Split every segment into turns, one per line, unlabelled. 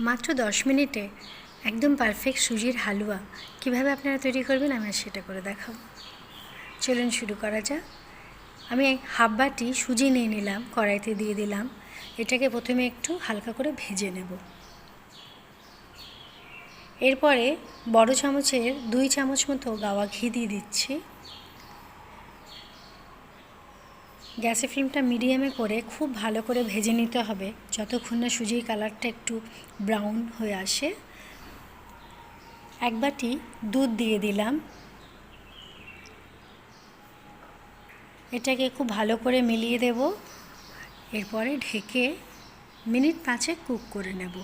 মাত্র দশ মিনিটে একদম পারফেক্ট সুজির হালুয়া। কীভাবে আপনারা তৈরি করবেন আমি সেটা করে দেখাবো। চলুন শুরু করা যাক। আমি হাফ বাটি সুজি নিয়ে নিলাম, কড়াইতে দিয়ে দিলাম। এটাকে প্রথমে একটু হালকা করে ভেজে নেব। এরপরে বড় চামচের দুই চামচ মতো গাওয়া ঘি দিয়ে দিচ্ছি। গ্যাসের ফ্লেমটা মিডিয়ামে করে খুব ভালো করে ভেজে নিতে হবে। যতক্ষণ না সুজির কালারটা একটু ব্রাউন হয়ে আসে। এক বাটি দুধ দিয়ে দিলাম। এটাকে খুব ভালো করে মিলিয়ে দেব। এরপরে ঢেকে মিনিট পাঁচে কুক করে নেব।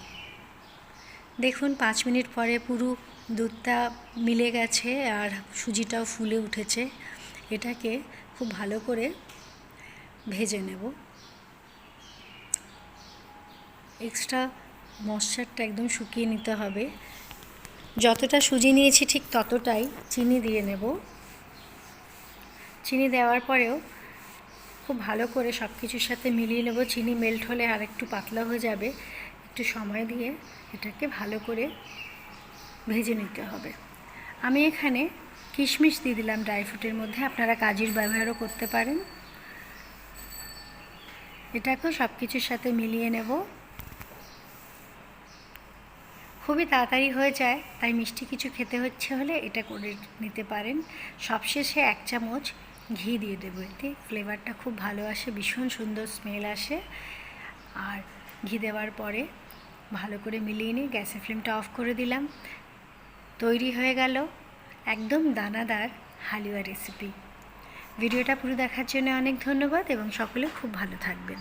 দেখুন, পাঁচ মিনিট পরে পুরো দুধটা মিলে গেছে আর সুজিটাও ফুলে উঠেছে। এটাকে খুব ভালো করে ভেজে নেব। এক্সট্রা মশচারটা একদম শুকিয়ে নিতে হবে। যতটা সুজি নিয়েছি ঠিক ততটাই চিনি দিয়ে নেব। চিনি দেওয়ার পরেও খুব ভালো করে সব কিছুর সাথে মিলিয়ে নেব। চিনি মেল্ট হলে আর একটু পাতলা হয়ে যাবে। একটু সময় দিয়ে এটাকে ভালো করে ভেজে নিতে হবে। আমি এখানে কিশমিশ দিয়ে দিলাম ড্রাই ফ্রুটের মধ্যে। আপনারা কাজের ব্যবহারও করতে পারেন। এটাকেও সব কিছুর সাথে মিলিয়ে নেব। খুবই তাড়াতাড়ি হয়ে যায়, তাই মিষ্টি কিছু খেতে হচ্ছে হলে এটা করে নিতে পারেন। সবশেষে এক চামচ ঘি দিয়ে দেবো, এতে ফ্লেভারটা খুব ভালো আসে, ভীষণ সুন্দর স্মেল আসে। আর ঘি দেওয়ার পরে ভালো করে মিলিয়ে নিয়ে গ্যাসের ফ্লেমটা অফ করে দিলাম। তৈরি হয়ে গেল একদম দানাদার হালুয়া রেসিপি ভিডিওটা পুরো দেখার জন্য অনেক ধন্যবাদ এবং সকলে খুব ভালো থাকবেন।